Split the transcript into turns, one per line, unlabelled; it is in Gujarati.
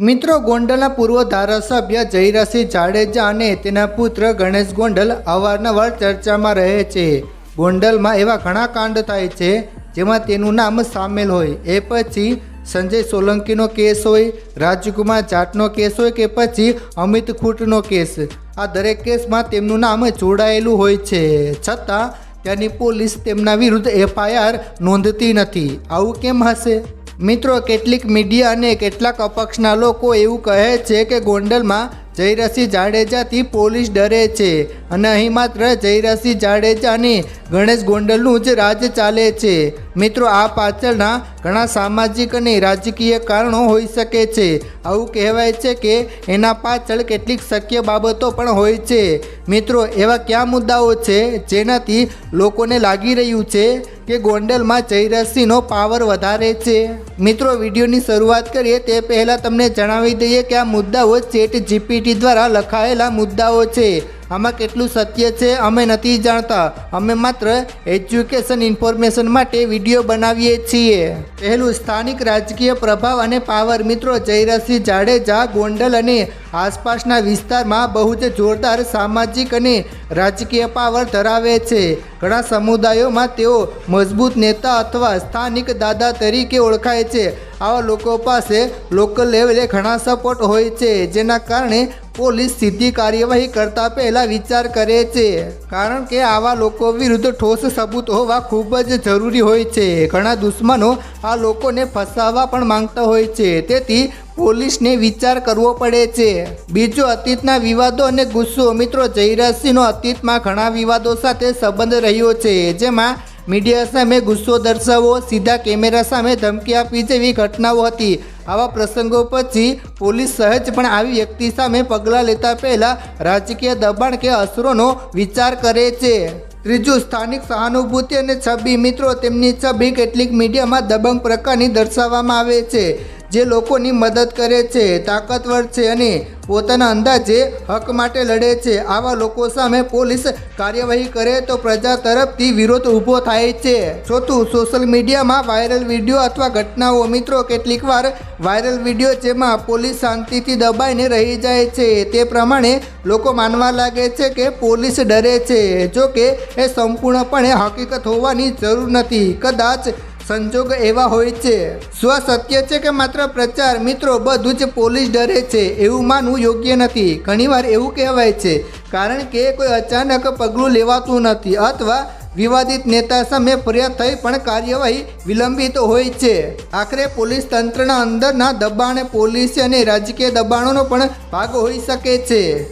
મિત્રો, ગોંડલના પૂર્વ ધારાસભ્ય જયરાસિંહ જાડેજા અને તેના પુત્ર ગણેશ ગોંડલ અવારનવાર ચર્ચામાં રહે છે. ગોંડલમાં એવા ઘણા કાંડ થાય છે, જેમાં તેનું નામ સામેલ હોય. એ પછી સંજય સોલંકીનો કેસ હોય, રાજકુમાર જાટનો કેસ હોય કે પછી અમિત ખૂટનો કેસ. આ દરેક કેસમાં તેમનું નામ જોડાયેલું હોય છે. છતાં ત્યાંની પોલીસ તેમના વિરુદ્ધ એફઆઈઆર નોંધતી નથી. આવું કેમ હશે? મિત્રો, કેટલીક મીડિયા અને કેટલાક અપક્ષના લોકો એવું કહે છે કે ગોંડલમાં જયરાસિંહ જાડેજાથી પોલીસ ડરે છે અને અહીં માત્ર જયરસિંહ જાડેજા અને ગણેશ ગોંડલનું જ રાજ ચાલે છે. મિત્રો, આ પાછળના ઘણા સામાજિક અને રાજકીય કારણો હોઈ શકે છે. આવું કહેવાય છે કે એના પાછળ કેટલીક શક્ય બાબતો પણ હોય છે. મિત્રો, એવા કયા મુદ્દાઓ છે જેનાથી લોકોને લાગી રહ્યું છે કે ગોંડલમાં જયરસિંહનો પાવર વધારે છે? મિત્રો, વિડીયોની શરૂઆત કરીએ તે પહેલાં તમને જણાવી દઈએ કે આ મુદ્દાઓ ચેટ જીપીટી દ્વારા લખાયેલા મુદ્દાઓ છે. આમાં કેટલું સત્ય છે અમે નથી જાણતા. અમે માત્ર એજ્યુકેશન ઇન્ફોર્મેશન માટે વીડિયો બનાવીએ છીએ. પહેલું સ્થાનિક રાજકીય પ્રભાવ અને પાવર મિત્રો જયરાજસિંહ જાડેજા ગોંડલ અને આસપાસના વિસ્તારમાં બહુ જ જોરદાર સામાજિક અને રાજકીય પાવર ધરાવે છે. ઘણા સમુદાયોમાં તેઓ મજબૂત નેતા અથવા સ્થાનિક દાદા તરીકે ઓળખાય છે. આવા લોકો પાસે લોકલ લેવલે ઘણા સપોર્ટ હોય છે, જેના કારણે પોલીસ સીધી કાર્યવાહી કરતા પહેલાં વિચાર કરે છે. કારણ કે આવા લોકો વિરુદ્ધ ઠોસ સબૂત હોવા ખૂબ જ જરૂરી હોય છે. ઘણા દુશ્મનો આ લોકોને ફસાવવા પણ માંગતા હોય છે. તેથી પોલીસને વિચાર કરવો પડે છે. બીજો અતીતના વિવાદો અને ગુસ્સો મિત્રો જયરાજસિંહનો અતીતમાં ઘણા વિવાદો સાથે સંબંધ રહ્યો છે, જેમાં મીડિયા સામે ગુસ્સો દર્શાવવો, સીધા કેમેરા સામે ધમકી આપવી જેવી ઘટનાઓ હતી. આવા પ્રસંગો પછી પોલીસ સહેજ પણ આવી વ્યક્તિ સામે પગલાં લેતા પહેલાં રાજકીય દબાણ કે અસરોનો વિચાર કરે છે. ત્રીજું, સ્થાનિક સહાનુભૂતિ અને છબી. મિત્રો, તેમની છબી કેટલીક મીડિયામાં દબંગ પ્રકારની દર્શાવવામાં આવે છે. જે લોકોની મદદ કરે છે, તાકાતવર છે અને પોતાના અંદાજે હક માટે લડે છે. આવા લોકો સામે પોલીસ કાર્યવાહી કરે તો પ્રજા તરફથી વિરોધ ઊભો થાય છે. ચોથું, સોશિયલ મીડિયામાં વાયરલ વીડિયો અથવા ઘટનાઓ. મિત્રો કેટલીક વાર વાયરલ વીડિયો જેમાં પોલીસ શાંતિથી દબાઈને રહી જાય છે. તે પ્રમાણે લોકો માનવા લાગે છે કે પોલીસ ડરે છે જો કે એ સંપૂર્ણપણે હકીકત હોવાની જરૂર નથી. કદાચ સંજોગ એવા હોય છે. સ્વ સત્ય છે કે માત્ર પ્રચાર? મિત્રો, બધું જ પોલીસ ડરે છે. એવું માનવું યોગ્ય નથી. ઘણીવાર એવું કહેવાય છે, કારણ કે કોઈ અચાનક પગલું લેવાતું નથી અથવા વિવાદિત નેતા સામે ફરિયાદ થઈ પણ કાર્યવાહી વિલંબિત હોય છે. આખરે પોલીસ તંત્રના અંદરના દબાણ, પોલીસ અને રાજકીય દબાણોનો પણ ભાગ હોઈ શકે છે.